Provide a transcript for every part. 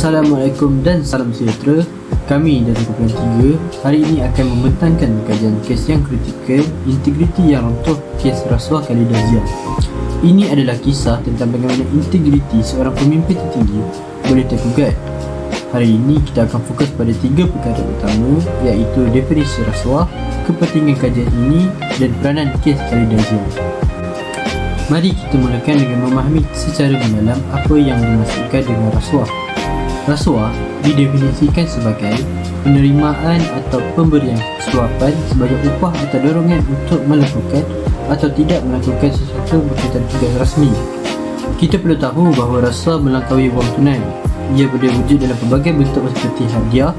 Assalamualaikum dan salam sejahtera. Kami dari Kumpulan 3 Hari ini akan membentangkan kajian kes yang kritikal Integriti yang runtuh kes rasuah Khalida Zia Ini adalah kisah tentang bagaimana integriti seorang pemimpin tertinggi boleh tergugat. Hari ini kita akan fokus pada tiga perkara utama iaitu definisi rasuah, kepentingan kajian ini dan peranan kes Khalida Zia Mari kita mulakan dengan memahami secara mendalam apa yang dimaksudkan dengan rasuah. Rasuah didefinisikan sebagai penerimaan atau pemberian suapan sebagai upah atau dorongan untuk melakukan atau tidak melakukan sesuatu berkaitan tugas rasmi. Kita perlu tahu bahawa rasuah melangkaui wang tunai. Ia boleh wujud dalam pelbagai bentuk seperti hadiah,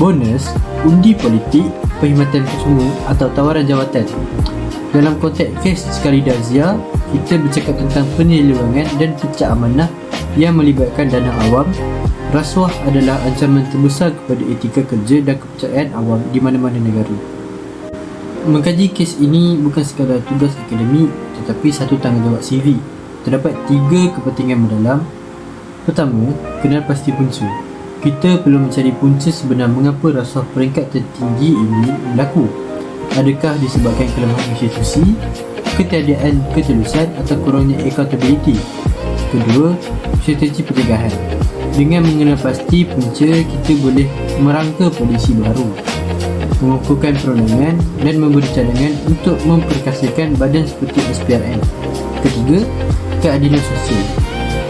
bonus, undi politik, perkhidmatan percuma atau tawaran jawatan. Dalam konteks kes sekali Dazia, kita bercakap tentang penyelewangan dan pecah amanah yang melibatkan dana awam. Rasuah adalah ancaman terbesar kepada etika kerja dan kepercayaan awam di mana-mana negara. Mengkaji kes ini bukan sekadar tugas akademik tetapi satu tanggungjawab CV. Terdapat tiga kepentingan mendalam. Pertama, kenal pasti punca. Kita perlu mencari punca sebenar mengapa rasuah peringkat tertinggi ini berlaku. Adakah disebabkan kelemahan institusi, ketiadaan ketulusan atau kurangnya accountability. Kedua, strategi pencegahan. Dengan mengenal pasti punca, kita boleh merangka polisi baru, mengukuhkan perundangan dan memberi cadangan untuk memperkasakan badan seperti SPRN. Ketiga, keadilan sosial.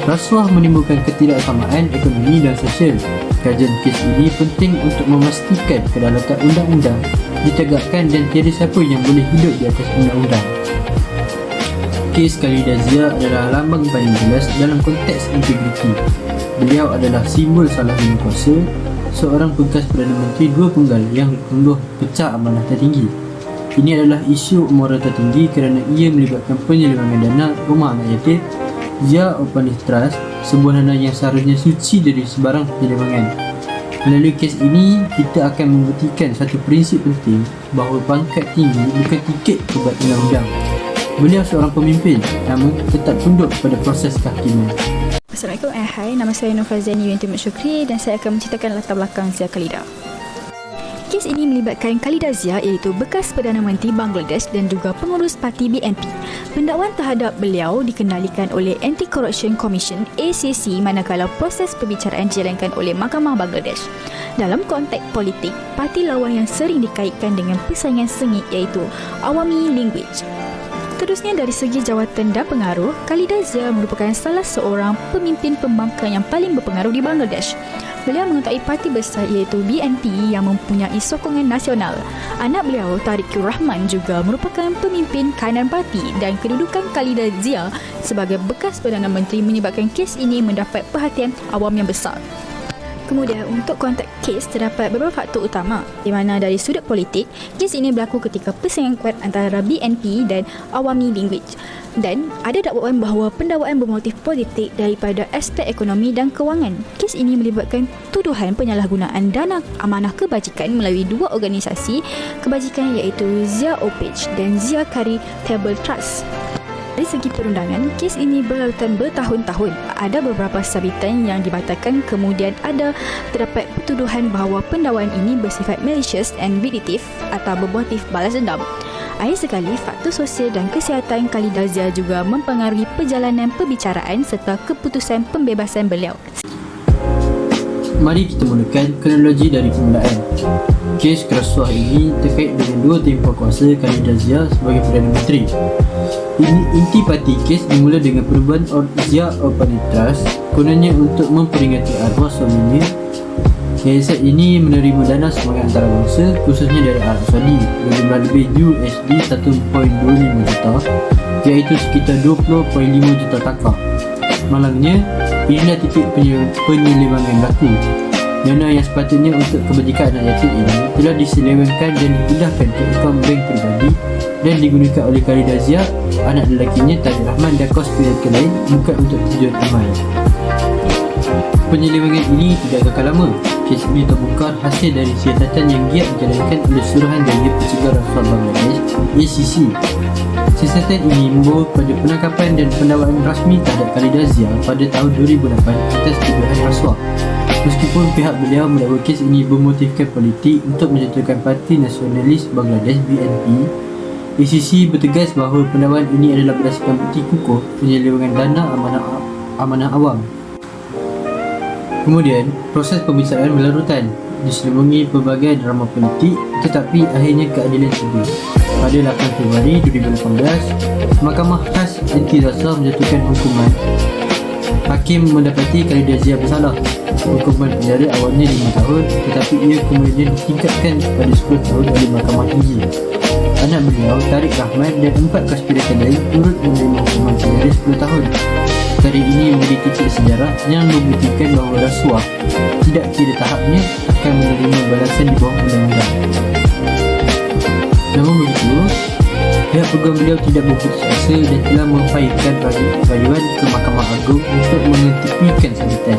Rasuah menimbulkan ketidaksamaan ekonomi dan sosial. Kajian kes ini penting untuk memastikan kedaulatan undang-undang ditegakkan dan tiada siapa yang boleh hidup di atas undang-undang kes Khalida Zia adalah lambang paling jelas dalam konteks integriti. Beliau adalah simbol salah guna kuasa, seorang bekas Perdana Menteri dua penggal yang ditunduh pecah amanah tertinggi. Ini adalah isu moral tertinggi kerana ia melibatkan penyelewangan dana rumah anak yatim, Zia Opening Trust, sebuah dana yang seharusnya suci dari sebarang penyelewangan. Melalui kes ini, kita akan membuktikan satu prinsip penting bahawa pangkat tinggi bukan tiket kebat undang-undang. Beliau seorang pemimpin namun tetap tunduk pada proses kehakiman. Assalamualaikum eh, Hai, nama saya Nur Fazani binti Syukri dan saya akan menceritakan latar belakang Zia Khalida. Kes ini melibatkan Khalida Zia iaitu bekas Perdana Menteri Bangladesh dan juga pengurus parti BNP. Pendakwaan terhadap beliau dikendalikan oleh Anti-Corruption Commission ACC manakala proses perbicaraan dijalankan oleh Mahkamah Bangladesh. Dalam konteks politik, parti lawan yang sering dikaitkan dengan persaingan sengit iaitu Awami Language Seterusnya dari segi jawatan dan pengaruh, Khalida Zia merupakan salah seorang pemimpin pembangkang yang paling berpengaruh di Bangladesh. Beliau mengetuai parti besar iaitu BNP yang mempunyai sokongan nasional. Anak beliau, Tariqur Rahman juga merupakan pemimpin kanan parti dan kedudukan Khalida Zia sebagai bekas Perdana Menteri menyebabkan kes ini mendapat perhatian awam yang besar. Kemudian untuk konteks kes terdapat beberapa faktor utama di mana dari sudut politik kes ini berlaku ketika persaingan kuat antara BNP dan Awami Language dan ada dakwaan bahawa pendakwaan bermotif politik daripada aspek ekonomi dan kewangan. Kes ini melibatkan tuduhan penyalahgunaan dana amanah kebajikan melalui dua organisasi kebajikan iaitu Zia Opage dan Zia Kari Table Trust. Dari segi perundangan, kes ini berlalutan bertahun-tahun. Ada beberapa sabitan yang dibatalkan kemudian ada terdapat tuduhan bahawa pendakwaan ini bersifat malicious and vindictive atau bermotif balas dendam. Akhir sekali, faktor sosial dan kesihatan Khalidazia juga mempengaruhi perjalanan perbicaraan serta keputusan pembebasan beliau. Mari kita mulakan kronologi dari permulaan. Kes kerasuah ini terkait dengan dua tempoh kuasa Khalidazia sebagai Perdana Menteri. Inti parti kes dimula dengan perubahan Orzia Open Trust kononnya untuk memperingati arwah suaminya. Yayasan ini menerima dana semangat antarabangsa khususnya dari Arab Saudi berjumlah lebih USD 1.25 juta iaitu sekitar 20.5 juta takar Malangnya, inilah titik penyelewangan berlaku. Dana yang sepatutnya untuk kebajikan anak yatim ini telah diselewengkan dan dipindahkan ke akaun bank peribadi dan digunakan oleh Khalida Zia, anak lelakinya Tariq Rahman dan kos pihak lain bukan untuk tujuan amal. Penyelewengan ini tidak kekal lama. Kes ini terbongkar hasil dari siasatan yang giat dijalankan oleh Suruhan Jaya Pencegah Rasuah Bangladesh ACC. Siasatan ini membawa pada penangkapan dan pendakwaan rasmi terhadap Khalida Zia pada tahun 2008 atas tuduhan rasuah. Meskipun pihak beliau mendakwa kes ini bermotifkan politik untuk menjatuhkan Parti Nasionalis Bangladesh BNP, ACC bertegas bahawa pendakwaan ini adalah berdasarkan bukti kukuh penyelewengan dana amanah amanah awam. Kemudian, proses pembicaraan berlarutan diselubungi pelbagai drama politik tetapi akhirnya keadilan tiba. Pada 8 Februari 2018, Mahkamah Khas Anti Rasa menjatuhkan hukuman Hakim mendapati Khalida Zia bersalah. Hukuman penjara awalnya 5 tahun tetapi ia kemudian ditingkatkan kepada 10 tahun oleh Mahkamah Tinggi. Anak beliau, Tariq Rahman dan empat konspirator lain turut menerima hukuman penjara 10 tahun. Tarikh ini menjadi titik sejarah yang membuktikan bahawa rasuah tidak kira tahapnya akan menerima balasan di bawah undang-undang. Namun begitu, pihak peguam beliau tidak berputus asa dan telah memfailkan rayuan ke Mahkamah Agung untuk mengetepikan sambutan.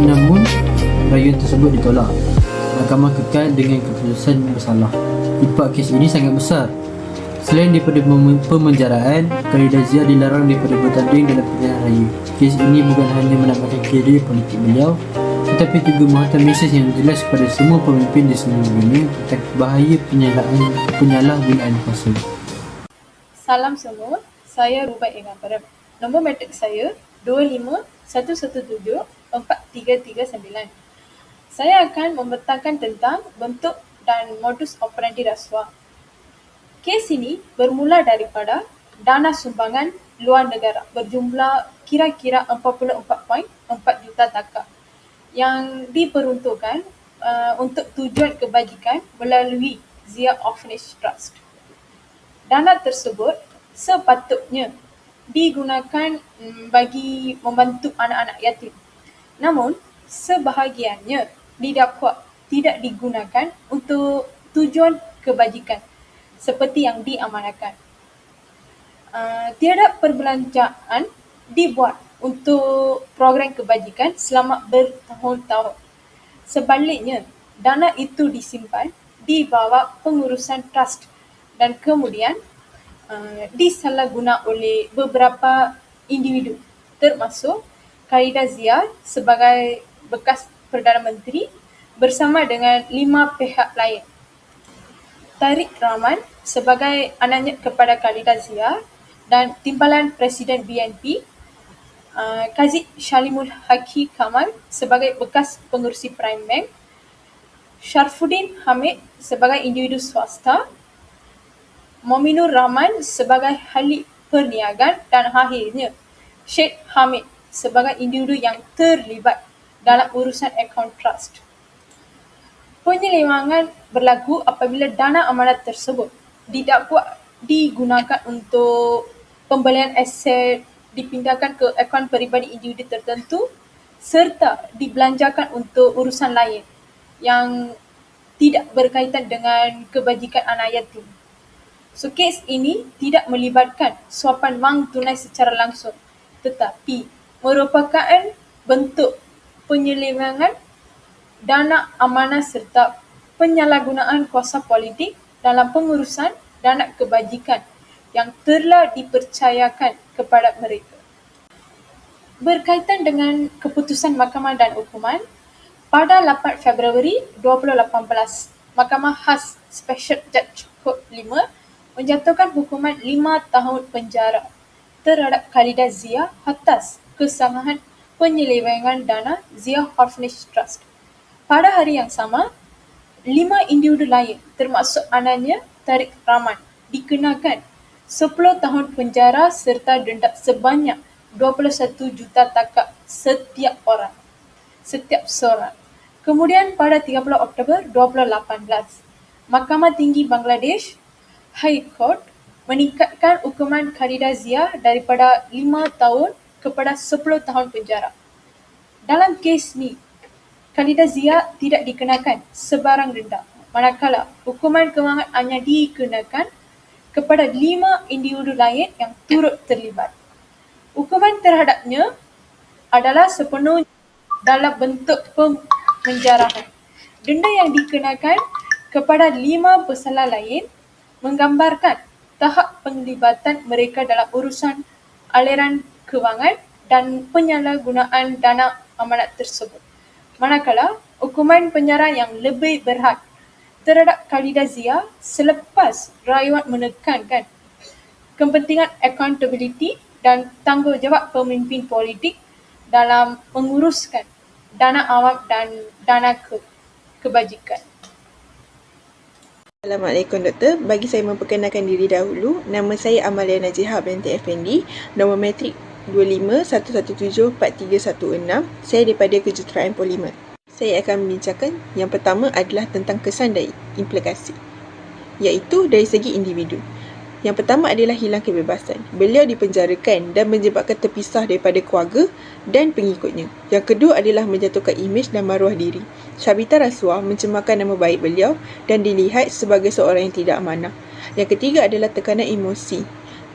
Namun, rayuan tersebut ditolak. Mahkamah kekal dengan keputusan bersalah. Impak kes ini sangat besar. Selain daripada pem- pemenjaraan, Khalida Zia dilarang daripada bertanding dalam pilihan raya. Kes ini bukan hanya menampakkan kerja politik beliau, tetapi juga menghantar mesej yang jelas kepada semua pemimpin di seluruh dunia tentang bahaya penyalaan penyalahgunaan kuasa. Salam semua, saya Rubai Engaparam. Nombor metrik saya 25117439. Saya akan membentangkan tentang bentuk dan modus operandi rasuah. Kes ini bermula daripada dana sumbangan luar negara berjumlah kira-kira 44.4 juta taka yang diperuntukkan uh, untuk tujuan kebajikan melalui Zia Orphanage Trust. Dana tersebut sepatutnya digunakan mm, bagi membantu anak-anak yatim. Namun, sebahagiannya didakwa tidak digunakan untuk tujuan kebajikan seperti yang diamanahkan. Uh, tiada perbelanjaan dibuat untuk program kebajikan selama bertahun-tahun. Sebaliknya, dana itu disimpan di bawah pengurusan trust dan kemudian uh, disalahguna oleh beberapa individu termasuk Khalida Zia sebagai bekas Perdana Menteri bersama dengan lima pihak lain. Tariq Rahman sebagai anaknya kepada Khalida Zia dan timbalan Presiden BNP uh, Kazid Shalimul Haki Kamal sebagai bekas pengurusi Prime Bank Sharfuddin Hamid sebagai individu swasta Mominur Rahman sebagai ahli perniagaan dan akhirnya Sheikh Hamid sebagai individu yang terlibat dalam urusan akaun trust. Penyelewangan berlaku apabila dana amanat tersebut didakwa digunakan untuk pembelian aset dipindahkan ke akaun peribadi individu tertentu serta dibelanjakan untuk urusan lain yang tidak berkaitan dengan kebajikan anak yatim. So kes ini tidak melibatkan suapan wang tunai secara langsung tetapi merupakan bentuk penyelewengan dana amanah serta penyalahgunaan kuasa politik dalam pengurusan dana kebajikan yang telah dipercayakan kepada mereka. Berkaitan dengan keputusan mahkamah dan hukuman, pada 8 Februari 2018, Mahkamah Khas Special Judge Kod 5 menjatuhkan hukuman lima tahun penjara terhadap Khalida Zia atas kesalahan penyelewengan dana Zia Orphanage Trust. Pada hari yang sama, lima individu lain termasuk anaknya Tariq Rahman dikenakan 10 tahun penjara serta denda sebanyak 21 juta taka setiap orang. Setiap seorang. Kemudian pada 30 Oktober 2018, Mahkamah Tinggi Bangladesh High Court meningkatkan hukuman Khalida Zia daripada 5 tahun kepada 10 tahun penjara. Dalam kes ni, Khalida Zia tidak dikenakan sebarang denda. Manakala hukuman kewangan hanya dikenakan kepada lima individu lain yang turut terlibat. Hukuman terhadapnya adalah sepenuhnya dalam bentuk pemenjarahan. Denda yang dikenakan kepada lima pesalah lain menggambarkan tahap penglibatan mereka dalam urusan aliran kewangan dan penyalahgunaan dana amanat tersebut. Manakala hukuman penjara yang lebih berat terhadap Khalida Zia selepas rayuan menekankan kepentingan accountability dan tanggungjawab pemimpin politik dalam menguruskan dana awam dan dana ke, kebajikan. Assalamualaikum doktor. Bagi saya memperkenalkan diri dahulu, nama saya Amalia Najihah binti Effendi, nombor matrik 2511743116. Saya daripada Kejuruteraan Polimer. Saya akan membincangkan yang pertama adalah tentang kesan dan implikasi, iaitu dari segi individu. Yang pertama adalah hilang kebebasan. Beliau dipenjarakan dan menyebabkan terpisah daripada keluarga dan pengikutnya. Yang kedua adalah menjatuhkan imej dan maruah diri. Syabita rasuah mencemarkan nama baik beliau dan dilihat sebagai seorang yang tidak amanah. Yang ketiga adalah tekanan emosi.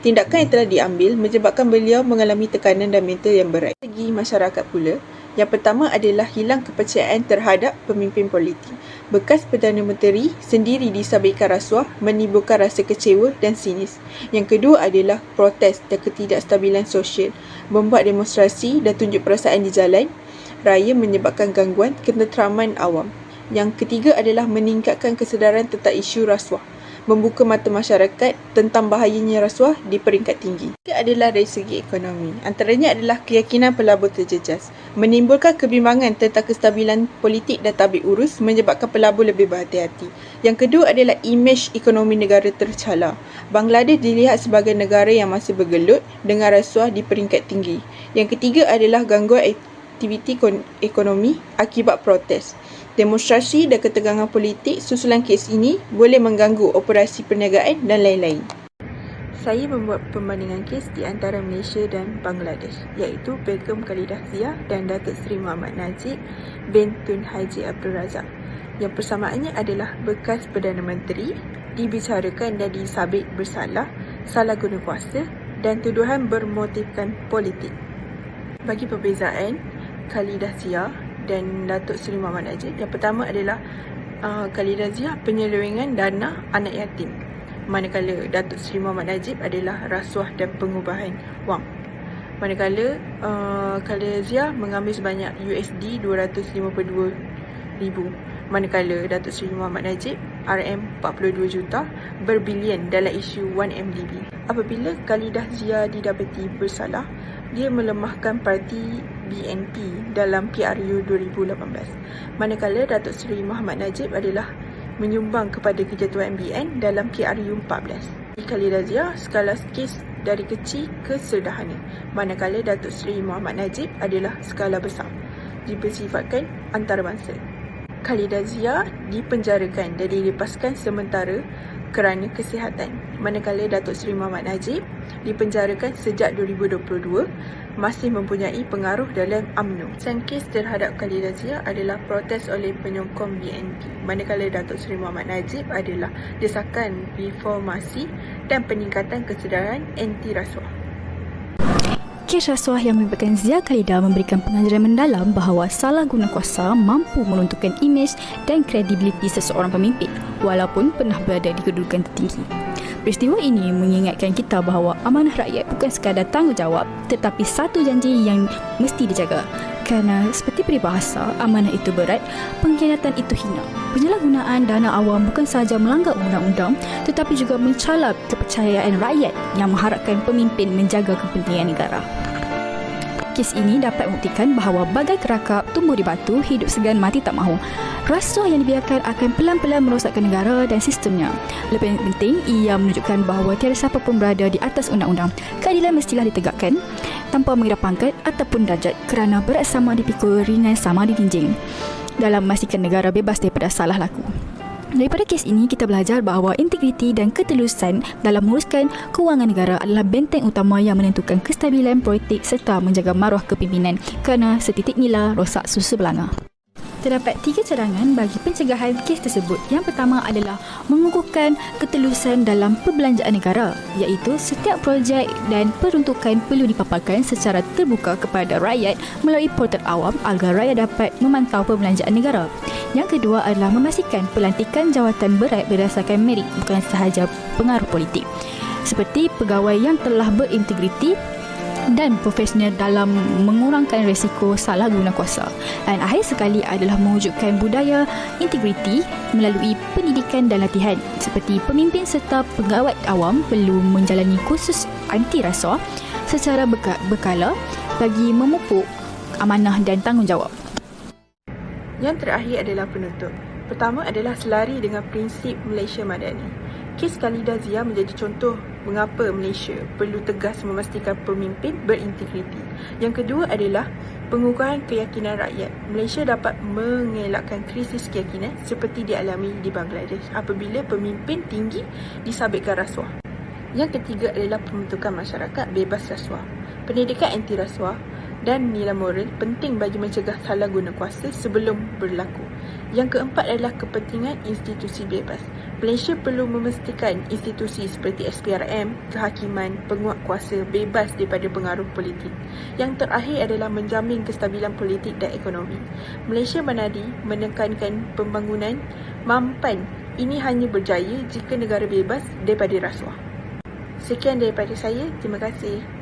Tindakan yang telah diambil menyebabkan beliau mengalami tekanan dan mental yang berat. Segi masyarakat pula, yang pertama adalah hilang kepercayaan terhadap pemimpin politik. Bekas Perdana Menteri sendiri disabitkan rasuah menimbulkan rasa kecewa dan sinis. Yang kedua adalah protes dan ketidakstabilan sosial. Membuat demonstrasi dan tunjuk perasaan di jalan raya menyebabkan gangguan ketenteraman awam. Yang ketiga adalah meningkatkan kesedaran tentang isu rasuah membuka mata masyarakat tentang bahayanya rasuah di peringkat tinggi. Ketiga adalah dari segi ekonomi. Antaranya adalah keyakinan pelabur terjejas. Menimbulkan kebimbangan tentang kestabilan politik dan tabik urus menyebabkan pelabur lebih berhati-hati. Yang kedua adalah imej ekonomi negara tercela. Bangladesh dilihat sebagai negara yang masih bergelut dengan rasuah di peringkat tinggi. Yang ketiga adalah gangguan aktiviti ekonomi akibat protes. Demonstrasi dan ketegangan politik susulan kes ini boleh mengganggu operasi perniagaan dan lain-lain. Saya membuat perbandingan kes di antara Malaysia dan Bangladesh iaitu Begum Khalidah Zia dan Datuk Seri Muhammad Najib bin Tun Haji Abdul Razak. Yang persamaannya adalah bekas Perdana Menteri dibicarakan dan disabit bersalah, salah guna kuasa dan tuduhan bermotifkan politik. Bagi perbezaan, Khalidah Zia dan Datuk Seri Muhammad Najib. Yang pertama adalah uh, Khalid Razia penyelewengan dana anak yatim. Manakala Datuk Seri Muhammad Najib adalah rasuah dan pengubahan wang. Manakala uh, Khalid Razia mengambil sebanyak USD 252 ribu. Manakala Datuk Seri Muhammad Najib RM 42 juta berbilion dalam isu 1MDB. Apabila Khalidah Zia didapati bersalah, dia melemahkan parti BNP dalam PRU 2018. Manakala Datuk Seri Muhammad Najib adalah menyumbang kepada kejatuhan BN dalam PRU 14. Di kali razia, skala kes dari kecil ke sederhana. Manakala Datuk Seri Muhammad Najib adalah skala besar. Dibersifatkan antarabangsa. Khalida Zia dipenjarakan dan dilepaskan sementara kerana kesihatan. Manakala Datuk Seri Muhammad Najib dipenjarakan sejak 2022 masih mempunyai pengaruh dalam UMNO. Sangkis terhadap Khalida Zia adalah protes oleh penyokong BNP. Manakala Datuk Seri Muhammad Najib adalah desakan reformasi dan peningkatan kesedaran anti rasuah. Kes rasuah yang melibatkan Zia Khalida memberikan pengajaran mendalam bahawa salah guna kuasa mampu meruntuhkan imej dan kredibiliti seseorang pemimpin walaupun pernah berada di kedudukan tertinggi. Peristiwa ini mengingatkan kita bahawa amanah rakyat bukan sekadar tanggungjawab tetapi satu janji yang mesti dijaga. Kerana seperti peribahasa, amanah itu berat, pengkhianatan itu hina. Penyalahgunaan dana awam bukan sahaja melanggar undang-undang tetapi juga mencalap kepercayaan rakyat yang mengharapkan pemimpin menjaga kepentingan negara. Kes ini dapat membuktikan bahawa bagai kerakap tumbuh di batu, hidup segan mati tak mahu. Rasuah yang dibiarkan akan pelan-pelan merosakkan negara dan sistemnya. Lebih penting, ia menunjukkan bahawa tiada siapa pun berada di atas undang-undang. Keadilan mestilah ditegakkan tanpa mengira pangkat ataupun darjat kerana berat sama dipikul, ringan sama dijinjing dalam memastikan negara bebas daripada salah laku. Daripada kes ini, kita belajar bahawa integriti dan ketelusan dalam menguruskan kewangan negara adalah benteng utama yang menentukan kestabilan politik serta menjaga maruah kepimpinan kerana setitik nila rosak susu belanga. Terdapat tiga cadangan bagi pencegahan kes tersebut. Yang pertama adalah mengukuhkan ketelusan dalam perbelanjaan negara iaitu setiap projek dan peruntukan perlu dipaparkan secara terbuka kepada rakyat melalui portal awam agar rakyat dapat memantau perbelanjaan negara. Yang kedua adalah memastikan pelantikan jawatan berat berdasarkan merit bukan sahaja pengaruh politik. Seperti pegawai yang telah berintegriti dan profesional dalam mengurangkan resiko salah guna kuasa. Dan akhir sekali adalah mewujudkan budaya integriti melalui pendidikan dan latihan seperti pemimpin serta pegawai awam perlu menjalani kursus anti rasuah secara beka- berkala bagi memupuk amanah dan tanggungjawab. Yang terakhir adalah penutup. Pertama adalah selari dengan prinsip Malaysia Madani. Kes Khalida Zia menjadi contoh mengapa Malaysia perlu tegas memastikan pemimpin berintegriti. Yang kedua adalah pengukuhan keyakinan rakyat. Malaysia dapat mengelakkan krisis keyakinan seperti dialami di Bangladesh apabila pemimpin tinggi disabitkan rasuah. Yang ketiga adalah pembentukan masyarakat bebas rasuah. Pendidikan anti rasuah dan nilai moral penting bagi mencegah salah guna kuasa sebelum berlaku. Yang keempat adalah kepentingan institusi bebas. Malaysia perlu memastikan institusi seperti SPRM, kehakiman, penguat kuasa bebas daripada pengaruh politik. Yang terakhir adalah menjamin kestabilan politik dan ekonomi. Malaysia Manadi menekankan pembangunan mampan. Ini hanya berjaya jika negara bebas daripada rasuah. Sekian daripada saya. Terima kasih.